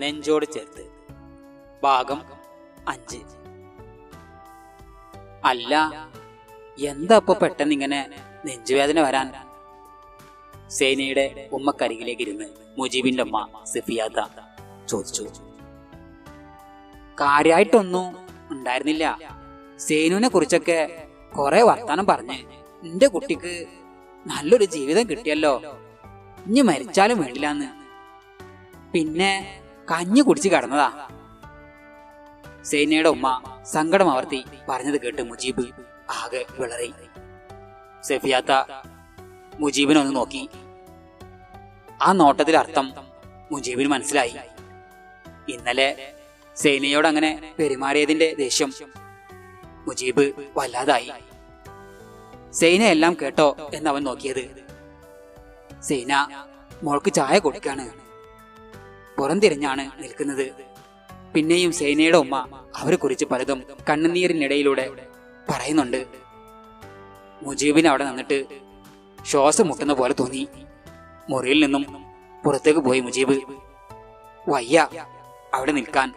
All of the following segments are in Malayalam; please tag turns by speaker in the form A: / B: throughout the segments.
A: നെഞ്ചോട് ചേർത്ത്. ഭാഗം അഞ്ച്. അല്ല എന്താ ഇപ്പൊ പെട്ടെന്ന് ഇങ്ങനെ നെഞ്ചുവേദന വരാൻ? സേനയുടെ ഉമ്മക്കരികിലേക്ക് ഇരുന്ന് മുജീബിന്റെ അമ്മ സിഫിയാദ ചോദിച്ചു. കാര്യമായിട്ടൊന്നും ഉണ്ടായിരുന്നില്ല. സേനുവിനെ കുറിച്ചൊക്കെ കുറെ വർത്താനം പറഞ്ഞ് എന്റെ കുട്ടിക്ക് നല്ലൊരു ജീവിതം കിട്ടിയല്ലോ. ഇനി മരിച്ചാലും വേണ്ടില്ലാന്ന്. പിന്നെ കഞ്ഞി കുടിച്ച് കിടന്നതാ. സേനയുടെ ഉമ്മ സങ്കടം ആവർത്തി പറഞ്ഞത് കേട്ട് മുജീബ് ആകെ വിളറി. സെഫിയാത്ത മുജീബിനെ ഒന്ന് നോക്കി. ആ നോട്ടത്തിൽ അർത്ഥം മുജീബിന് മനസ്സിലായി. ഇന്നലെ സേനയോട് അങ്ങനെ പെരുമാറിയതിന്റെ ദേഷ്യം മുജീബ് വല്ലാതായി. സേന എല്ലാം കേട്ടോ എന്നവൻ നോക്കിയത്. സേന മോൾക്ക് ചായ കൊടുക്കാണ്. പുറംതിരിഞ്ഞാണ് നിൽക്കുന്നത്. പിന്നെയും സേനയുടെ ഉമ്മ അവരെ കുറിച്ച് പലതും കണ്ണുനീരിനിടയിലൂടെ പറയുന്നുണ്ട്. മുജീബിന് അവിടെ നിന്നിട്ട് ശ്വാസം മുട്ടുന്ന പോലെ തോന്നി. മുറിയിൽ നിന്നും പുറത്തേക്ക് പോയി മുജീബ്. വയ്യ അവിടെ നിൽക്കാൻ.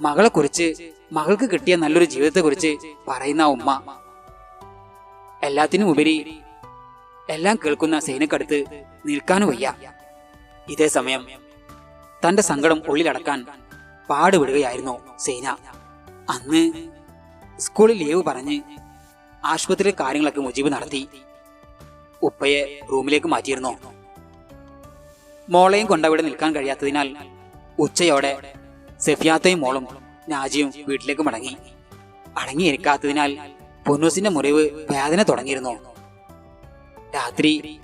A: മകളെ കുറിച്ച് മകൾക്ക് കിട്ടിയ നല്ലൊരു ജീവിതത്തെ കുറിച്ച് പറയുന്ന ഉമ്മ. എല്ലാത്തിനും ഉപരി എല്ലാം കേൾക്കുന്ന സേനക്കടുത്ത് നിൽക്കാനും വയ്യ. ഇതേ സമയം തന്റെ സങ്കടം ഉള്ളിലടക്കാൻ പാടുപെടുകയായിരുന്നു സേന. അന്ന് സ്കൂളിൽ ലീവ് പറഞ്ഞ് ആശുപത്രി കാര്യങ്ങളൊക്കെ മുജീബ് നടത്തി. ഉപ്പയെ റൂമിലേക്ക് മാറ്റിയിരുന്നു. മോളെയും കൊണ്ടവിടെ നിൽക്കാൻ കഴിയാത്തതിനാൽ ഉച്ചയോടെ സെഫിയാത്തയും മോളും നാജിയും വീട്ടിലേക്ക് മടങ്ങി. അടങ്ങിയിരിക്കാത്തതിനാൽ പൊന്നൂസിന്റെ മുറിവ് വേദന തുടങ്ങിയിരുന്നു. രാത്രി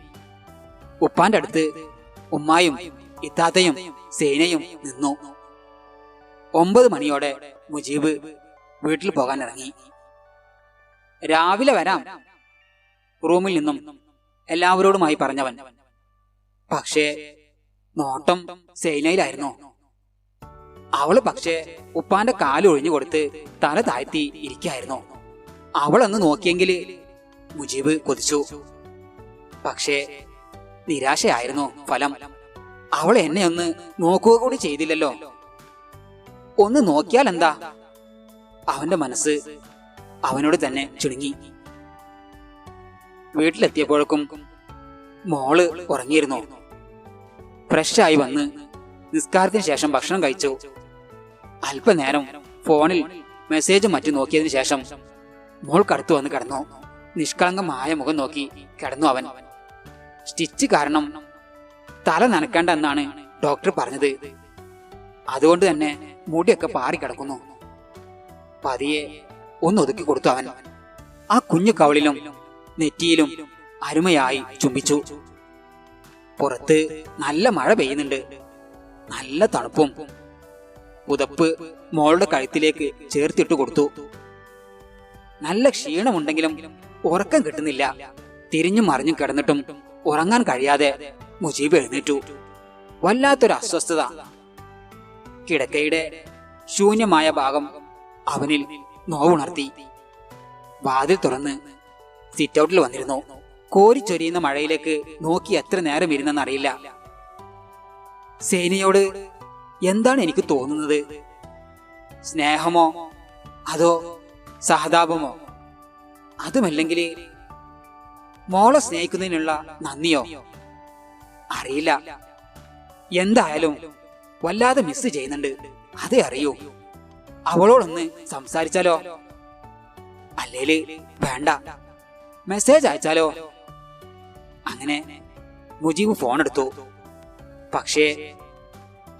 A: ഉപ്പാന്റെ അടുത്ത് ഉമ്മായും ഇത്താത്തയും സേനയും നിന്നു. ഒമ്പത് മണിയോടെ മുജീബ് വീട്ടിൽ പോകാൻ ഇറങ്ങി രാവിലെ വരാം. റൂമിൽ നിന്നും എല്ലാവരോടുമായി പറഞ്ഞവൻ പക്ഷേ നോട്ടം സേനയിലായിരുന്നു. അവൾ പക്ഷേ ഉപ്പാന്റെ കാലൊഴിഞ്ഞു കൊടുത്ത് തല താഴ്ത്തി ഇരിക്കായിരുന്നു. അവളൊന്ന് നോക്കിയെങ്കിൽ മുജീബ് കൊതിച്ചു. പക്ഷേ നിരാശയായിരുന്നു ഫലം. അവൾ എന്നെ ഒന്ന് നോക്കുക കൂടി ചെയ്തില്ലല്ലോ. ഒന്ന് നോക്കിയാൽ എന്താ? അവന്റെ മനസ്സ് അവനോട് തന്നെ ചുരുങ്ങി. വീട്ടിലെത്തിയപ്പോഴേക്കും മോൾ ഉറങ്ങിയിരുന്നു. ഫ്രഷായി വന്ന് നിസ്കാരത്തിന് ശേഷം ഭക്ഷണം കഴിച്ചു. അല്പനേരം ഫോണിൽ മെസ്സേജ് മറ്റും നോക്കിയതിന് ശേഷം മോൾ മോൾക്കടുത്ത് വന്ന് കിടന്നു. നിഷ്കളങ്കമായ മുഖം നോക്കി കിടന്നു അവൻ. സ്റ്റിച്ച് കാരണം തല നനക്കേണ്ട എന്നാണ് ഡോക്ടർ പറഞ്ഞത്. അതുകൊണ്ട് തന്നെ മുടിയൊക്കെ പാറി കിടക്കുന്നു. പതിയെ ഒന്ന് ഒതുക്കി കൊടുത്തു അവൻ. ആ കുഞ്ഞു കവളിലും നെറ്റിയിലും അരുമയായി ചുംബിച്ചു. പുറത്ത് നല്ല മഴ പെയ്യുന്നുണ്ട്. നല്ല തണുപ്പും. പുതപ്പ് മോളുടെ കഴുത്തിലേക്ക് ചേർത്തിട്ട് കൊടുത്തു. നല്ല ക്ഷീണമുണ്ടെങ്കിലും ഉറക്കം കിട്ടുന്നില്ല. തിരിഞ്ഞും മറിഞ്ഞും കിടന്നിട്ടും ഉറങ്ങാൻ കഴിയാതെ മുജീബ് എഴുന്നേറ്റു. വല്ലാത്തൊരു അസ്വസ്ഥത. കിടക്കയുടെ ശൂന്യമായ ഭാഗം അവനിൽ നോവുണർത്തി. വാതിൽ തുറന്ന് സിറ്റൗട്ടിൽ വന്നിരുന്നു. കോരിച്ചൊരിയുന്ന മഴയിലേക്ക് നോക്കി എത്ര നേരം ഇരുന്നെന്നറിയില്ല. സേനയോട് എന്താണ് എനിക്ക് തോന്നുന്നത്? സ്നേഹമോ അതോ സഹതാപമോ? അതുമല്ലെങ്കിൽ മോളെ സ്നേഹിക്കുന്നതിനുള്ള നന്ദിയോ? അറിയില്ല. എന്തായാലും വല്ലാതെ മിസ് ചെയ്യുന്നുണ്ട്. അതേ അറിയൂ. അവളോടൊന്ന് സംസാരിച്ചാലോ? അല്ലേൽ വേണ്ട. മെസ്സേജ് അയച്ചാലോ? അങ്ങനെ മുജീബ് ഫോൺ എടുത്തു. പക്ഷേ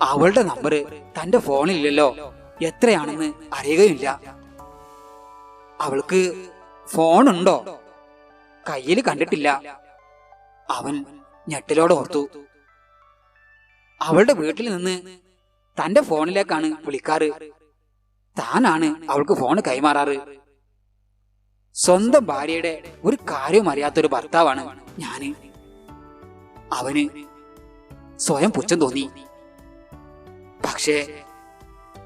A: അവളുടെ നമ്പർ തന്റെ ഫോണിലില്ലല്ലോ എത്രയാണെന്ന് അറിയുകയില്ല അവൾക്ക് ഫോണുണ്ടോ കയ്യിൽ കണ്ടിട്ടില്ല. അവൻ ഞെട്ടലോടെ ഓർത്തു. അവളുടെ വീട്ടിൽ നിന്ന് തന്റെ ഫോണിലേക്കാണ് വിളിക്കാറ്. താനാണ് അവൾക്ക് ഫോൺ കൈമാറാറ്. സ്വന്തം ഭാര്യയുടെ ഒരു കാര്യവും അറിയാത്തൊരു ഭർത്താവാണ് ഞാൻ. അവന് സ്വയം പുച്ഛം തോന്നി. പക്ഷേ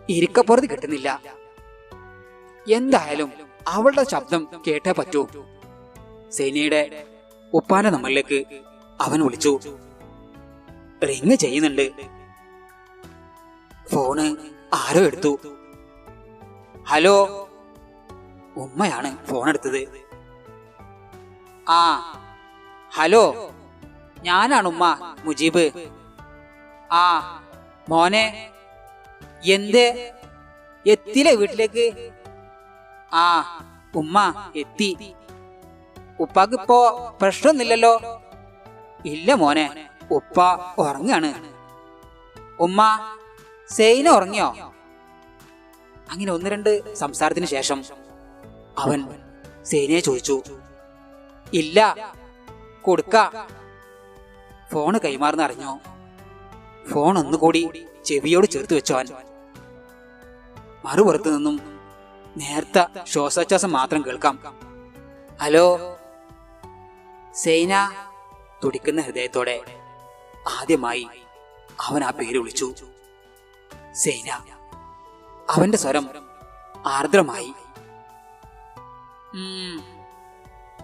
A: ഇരിക്കപ്പുറത്ത് കിട്ടുന്നില്ല. എന്തായാലും അവളുടെ ശബ്ദം കേട്ടേ പറ്റൂ. സേനയുടെ ഉപ്പാന നമ്മളിലേക്ക് അവൻ വിളിച്ചു. റിങ് ചെയ്യുന്നുണ്ട്. ഫോണ് ആരോ എടുത്തു. ഹലോ ഉമ്മയാണ് ഫോൺ എടുത്തത്. ആ ഹലോ ഞാനാണ് ഉമ്മ മുജീബ്. ആ മോനെ എന്ത്? എത്തിലെ വീട്ടിലേക്ക്? ആ ഉമ്മ എത്തി. ഉപ്പാക്ക് ഇപ്പോ പ്രശ്നമൊന്നുമില്ലല്ലോ. ഇല്ല മോനെ ഉപ്പ ഉറങ്ങാണ്. ഉമ്മ സെയിന ഉറങ്ങിയോ? അങ്ങനെ ഒന്ന് രണ്ട് സംസാരത്തിന് ശേഷം അവൻ സെയിനയെ ചോദിച്ചു ഇല്ല കൊടുക്ക. ഫോണ് കൈമാറുന്ന അറിഞ്ഞോ. ഫോൺ ഒന്നുകൂടി ചെവിയോട് ചേർത്ത് വെച്ചോ അവൻ. മറുപുറത്തു നിന്നും നേർത്ത ശ്വാസോച്ഛ്വാസം മാത്രം കേൾക്കാം. ഹലോ സൈന തുടിക്കുന്ന ഹൃദയത്തോടെ ആദ്യമായി അവൻ ആ പേര് വിളിച്ചു. സൈന. അവന്റെ സ്വരം ആർദ്രമായി.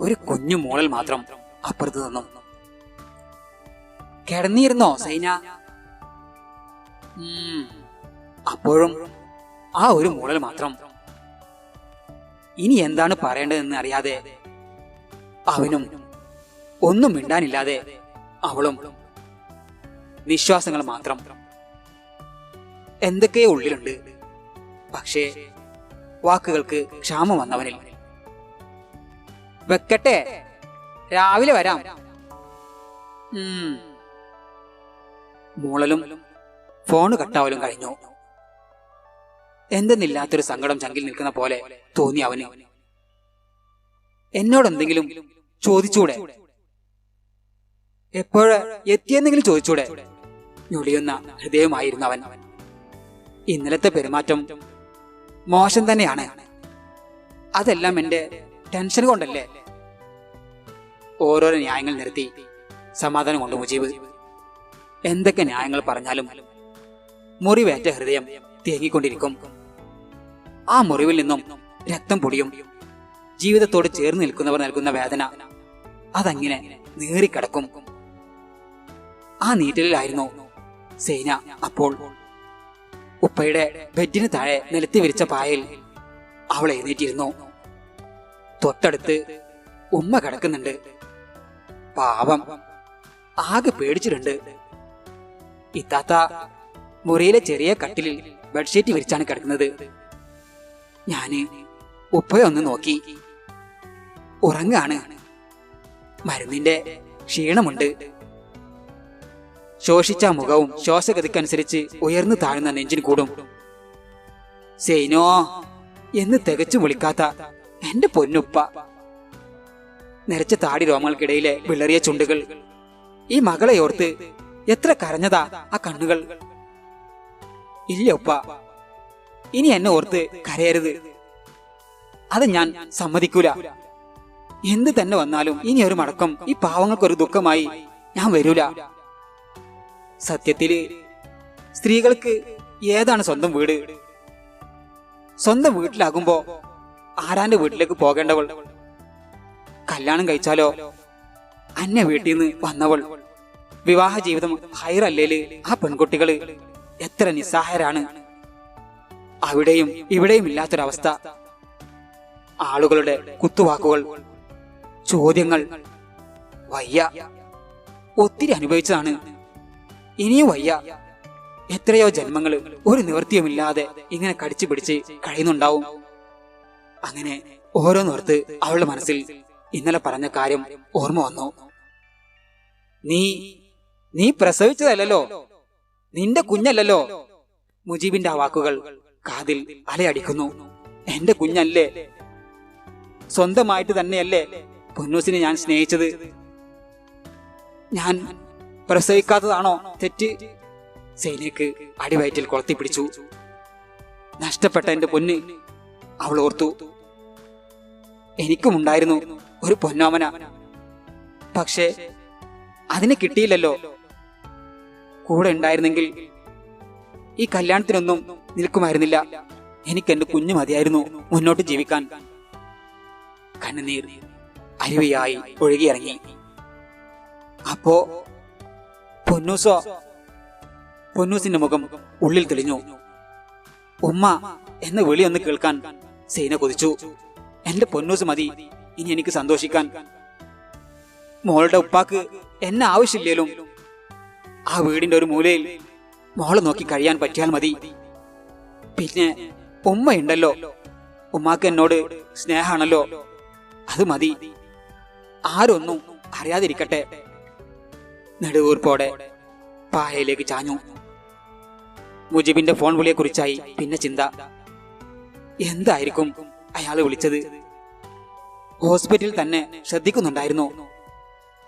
A: ഒരു കുഞ്ഞു മോളൽ മാത്രം അപ്പുറത്ത് നിന്നും. കിടന്നിരുന്നോ സൈന? അപ്പോഴും ആ ഒരു മൂളൽ മാത്രം. ഇനി എന്താണ് പറയേണ്ടതെന്ന് അറിയാതെ അവനും ഒന്നും മിണ്ടാനില്ലാതെ അവളും വിശ്വാസങ്ങൾ മാത്രം എന്തൊക്കെയോ ഉള്ളിലുണ്ട്. പക്ഷേ വാക്കുകൾക്ക് ക്ഷാമം വന്നവനിൽ. വെക്കട്ടെ രാവിലെ വരാം. മൂളലും ഫോണ് കട്ടാവലും കഴിഞ്ഞു. എന്തെന്നില്ലാത്തൊരു സങ്കടം ചങ്കിൽ നിൽക്കുന്ന പോലെ തോന്നി അവന്. എന്നോട് എന്തെങ്കിലും ചോദിച്ചൂടെ? എപ്പോഴ് എത്തിയെന്നെങ്കിലും ചോദിച്ചൂടെ. ഞൊളിയുന്ന ഹൃദയമായിരുന്നു അവൻ ഇന്നലത്തെ പെരുമാറ്റം മോശം തന്നെയാണ്. അതെല്ലാം എന്റെ ടെൻഷൻ കൊണ്ടല്ലേ? ഓരോരോ ന്യായങ്ങൾ നിരത്തി സമാധാനം കൊണ്ട് മുജീബ്. എന്തൊക്കെ ന്യായങ്ങൾ പറഞ്ഞാലും മുറിവേറ്റ ഹൃദയം തേങ്ങിക്കൊണ്ടിരിക്കും. ആ മുറിവിൽ നിന്നും രക്തം പൊടിയും ജീവിതത്തോട് ചേർന്ന് നിൽക്കുന്നവർ നൽകുന്ന വേദന അതങ്ങനെ നീറിക്കിടക്കും. ആ നീറ്റലിലായിരുന്നു. സേന അപ്പോൾ ഉപ്പയുടെ ബെഡിന് താഴെ നിലത്തി വിരിച്ച പായയിൽ അവൾ എഴുന്നേറ്റിരുന്നു. തൊട്ടടുത്ത് ഉമ്മ കിടക്കുന്നുണ്ട്. പാവം. ആകെ പേടിച്ചിട്ടുണ്ട്. ഇത്താത്ത മുറിയിലെ ചെറിയ കട്ടിലിൽ ബെഡ്ഷീറ്റ് വിരിച്ചാണ് കിടക്കുന്നത്. ഞാൻ ഉപ്പയെ ഒന്ന് നോക്കി. ഉറങ്ങാണ്. മരുന്നിന്റെ ക്ഷീണമുണ്ട്. ശോഷിച്ച മുഖവും ശ്വാസഗതിക്കനുസരിച്ച് ഉയർന്നു താഴ്ന്ന നെഞ്ചിന് കൂടും. സെയ്നോ എന്ന് തികച്ചു വിളിക്കാത്ത എന്റെ പൊന്നുപ്പ. നിരച്ച താടി രോമങ്ങൾക്കിടയിലെ വിളറിയ ചുണ്ടുകൾ. ഈ മകളെ ഓർത്ത് എത്ര കരഞ്ഞതാ ആ കണ്ണുകൾ. ഇല്ല ഉപ്പ ഇനി എന്നെ ഓർത്ത് കരയരുത്. അത് ഞാൻ സമ്മതിക്കൂല. എന്ത് തന്നെ വന്നാലും ഇനി ഒരു മടക്കം ഈ പാവങ്ങൾക്കൊരു ദുഃഖമായി ഞാൻ വരൂല. സത്യത്തിൽ സ്ത്രീകൾക്ക് ഏതാണ് സ്വന്തം വീട്? സ്വന്തം വീട്ടിലാകുമ്പോ ആരാന്റെ വീട്ടിലേക്ക് പോകേണ്ടവൾ? കല്യാണം കഴിച്ചാലോ? അന്യ വീട്ടിൽ നിന്ന് വന്നവൾ? വിവാഹ ജീവിതം ഹൈറല്ലേൽ ആ പെൺകുട്ടികൾ എത്ര നിസ്സഹായരാണ്? അവിടെയും ഇവിടെയും ഇല്ലാത്തൊരവസ്ഥ. ആളുകളുടെ കുത്തുവാക്കുകൾ ചോദ്യങ്ങൾ വയ്യ. ഒത്തിരി അനുഭവിച്ചതാണ് ഇനിയും വയ്യ. എത്രയോ ജന്മങ്ങൾ ഒരു നിവൃത്തിയുമില്ലാതെ ഇങ്ങനെ കടിച്ചു പിടിച്ച് കഴിയുന്നുണ്ടാവും. അങ്ങനെ ഓരോന്നോർത്ത് അവളുടെ മനസ്സിൽ ഇന്നലെ പറഞ്ഞ കാര്യം ഓർമ്മ വന്നു. നീ നീ പ്രസവിച്ചതല്ലോ നിന്റെ കുഞ്ഞല്ലല്ലോ. മുജീബിന്റെ ആ വാക്കുകൾ കാതിൽ അലയടിക്കുന്നു. എന്റെ കുഞ്ഞല്ലേ. സ്വന്തമായിട്ട് തന്നെയല്ലേ പൊന്നൂസിനെ ഞാൻ സ്നേഹിച്ചത്. ഞാൻ പ്രസവിക്കാത്തതാണോ തെറ്റ്? സൈനയ്ക്ക് അടിവയറ്റിൽ കൊളത്തി പിടിച്ചു നഷ്ടപ്പെട്ട എന്റെ പൊന്ന് അവൾ ഓർത്തു. എനിക്കുമുണ്ടായിരുന്നു ഒരു പൊന്നോമന. പക്ഷേ അതിനെ കിട്ടിയില്ലല്ലോ. കൂടെ ഉണ്ടായിരുന്നെങ്കിൽ ഈ കല്യാണത്തിനൊന്നും നിൽക്കുമായിരുന്നില്ല. എനിക്ക് എന്റെ കുഞ്ഞു മതിയായിരുന്നു മുന്നോട്ട് ജീവിക്കാൻ. കണ്ണുനീർ അരുവിയായി ഒഴുകിയിറങ്ങി. അപ്പോ പൊന്നൂസോ. പൊന്നൂസിന്റെ മുഖം ഉള്ളിൽ തെളിഞ്ഞു. ഉമ്മ എന്ന വിളി ഒന്ന് കേൾക്കാൻ സൈന കൊതിച്ചു. എന്റെ പൊന്നൂസ് മതി ഇനി എനിക്ക് സന്തോഷിക്കാൻ. മോളുടെ ഉപ്പാക്ക് എന്നെ ആവശ്യമില്ലേലും ആ വീടിന്റെ ഒരു മൂലയിൽ മോളെ നോക്കി കഴിയാൻ പറ്റിയാൽ മതി. പിന്നെ ഉമ്മയുണ്ടല്ലോ. ഉമ്മാക്ക് എന്നോട് സ്നേഹമാണല്ലോ. അത് മതി. ആരൊന്നും അറിയാതിരിക്കട്ടെ. നെടുവൂർപ്പോടെ പായയിലേക്ക് ചാഞ്ഞു. മുജീബിന്റെ ഫോൺ വിളിയെ കുറിച്ചായി പിന്നെ ചിന്ത. എന്തായിരിക്കും അയാൾ വിളിച്ചത്? ഹോസ്പിറ്റലിൽ തന്നെ ശ്രദ്ധിക്കുന്നുണ്ടായിരുന്നു.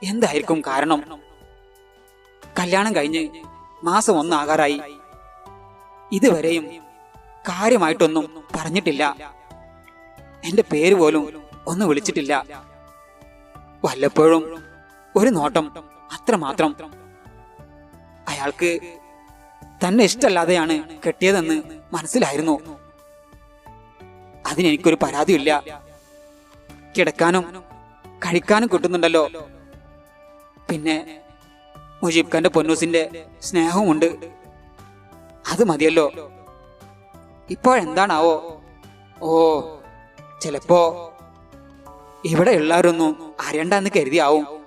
A: എന്തായിരിക്കും കാരണം? കല്യാണം കഴിഞ്ഞ് മാസം ഒന്നാകാറായി. ഇതുവരെയും കാര്യമായിട്ടൊന്നും പറഞ്ഞിട്ടില്ല. എന്റെ പേര് പോലും ഒന്ന് വിളിച്ചിട്ടില്ല. വല്ലപ്പോഴും ഒരു നോട്ടം അത്രമാത്രം. അയാൾക്ക് തന്നെ ഇഷ്ടല്ലാതെയാണ് കെട്ടിയതെന്ന് മനസ്സിലായിരുന്നു. അതിനെനിക്കൊരു പരാതിയില്ല കിടക്കാനും കഴിക്കാനും കിട്ടുന്നുണ്ടല്ലോ. പിന്നെ മുജീബ് ഖാന്റെ പൊന്നൂസിന്റെ സ്നേഹവുമുണ്ട്. അത് മതിയല്ലോ. ഇപ്പോഴെന്താണാവോ? ഓ ചിലപ്പോ ഇവിടെ ഉള്ളവരൊന്നും അറിയണ്ടെന്ന് കരുതിയാവും.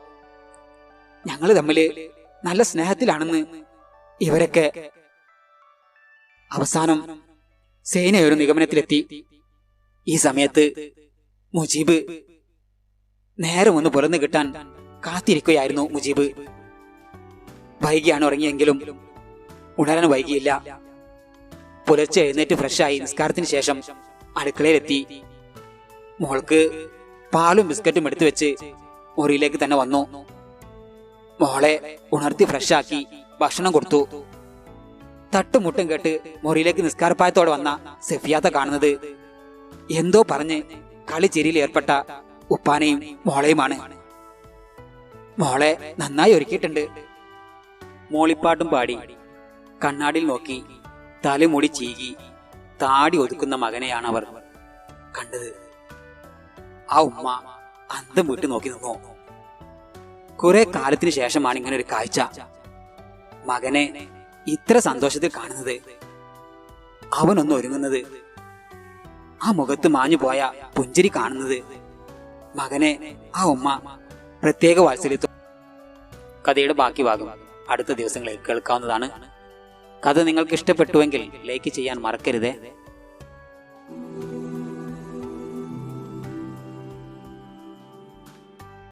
A: ഞങ്ങൾ തമ്മിൽ നല്ല സ്നേഹത്തിലാണെന്ന് ഇവരൊക്കെ അവസാനം സേന ഒരു നിഗമനത്തിലെത്തി. ഈ സമയത്ത് മുജീബ് നേരം ഒന്ന് പുറന്നു കിട്ടാൻ കാത്തിരിക്കുകയായിരുന്നു മുജീബ്. വൈകിയാണ് ഉറങ്ങിയെങ്കിലും ഉണരാൻ വൈകിയില്ല. പുലർച്ചെ എഴുന്നേറ്റ് ഫ്രഷായി നിസ്കാരത്തിന് ശേഷം അടുക്കളയിലെത്തി. മോൾക്ക് പാലും ബിസ്ക്കറ്റും എടുത്തു വെച്ച് മുറിയിലേക്ക് തന്നെ വന്നു. മോളെ ഉണർത്തി ഫ്രഷാക്കി ഭക്ഷണം കൊടുത്തു. തട്ടുമുട്ടും കേട്ട് മുറിയിലേക്ക് നിസ്കാരപ്പായത്തോടെ വന്ന സെഫിയാത്ത കാണുന്നത് എന്തോ പറഞ്ഞ് കളിച്ചിരിയിൽ ഏർപ്പെട്ട ഉപ്പാനെയും മോളെയുമാണ്. മോളെ നന്നായി ഒരുക്കിയിട്ടുണ്ട്. മോളിപ്പാട്ടും പാടി കണ്ണാടിൽ നോക്കി തലമുടി ചീകി താടി ഒതുക്കുന്ന മകനെയാണ് അവർ കണ്ടത്. ആ ഉമ്മ അന്തം വിട്ടു നോക്കി നിന്നു. കുറെ കാലത്തിന് ശേഷമാണ് ഇങ്ങനെ ഒരു കാഴ്ച. മകനെ ഇത്ര സന്തോഷത്തിൽ കാണുന്നത്. അവനൊന്ന് ഒരുങ്ങുന്നത്. ആ മുഖത്ത് മാഞ്ഞു പോയ പുഞ്ചിരി കാണുന്നത്. മകനെ ആ ഉമ്മ പ്രത്യേക വാത്സല്യത്തോ കഥയുടെ ബാക്കി ഭാഗം അടുത്ത ദിവസങ്ങളിൽ കേൾക്കാവുന്നതാണ്. കഥ നിങ്ങൾക്ക് ഇഷ്ടപ്പെട്ടുവെങ്കിൽ ലൈക്ക് ചെയ്യാൻ മറക്കരുതേ.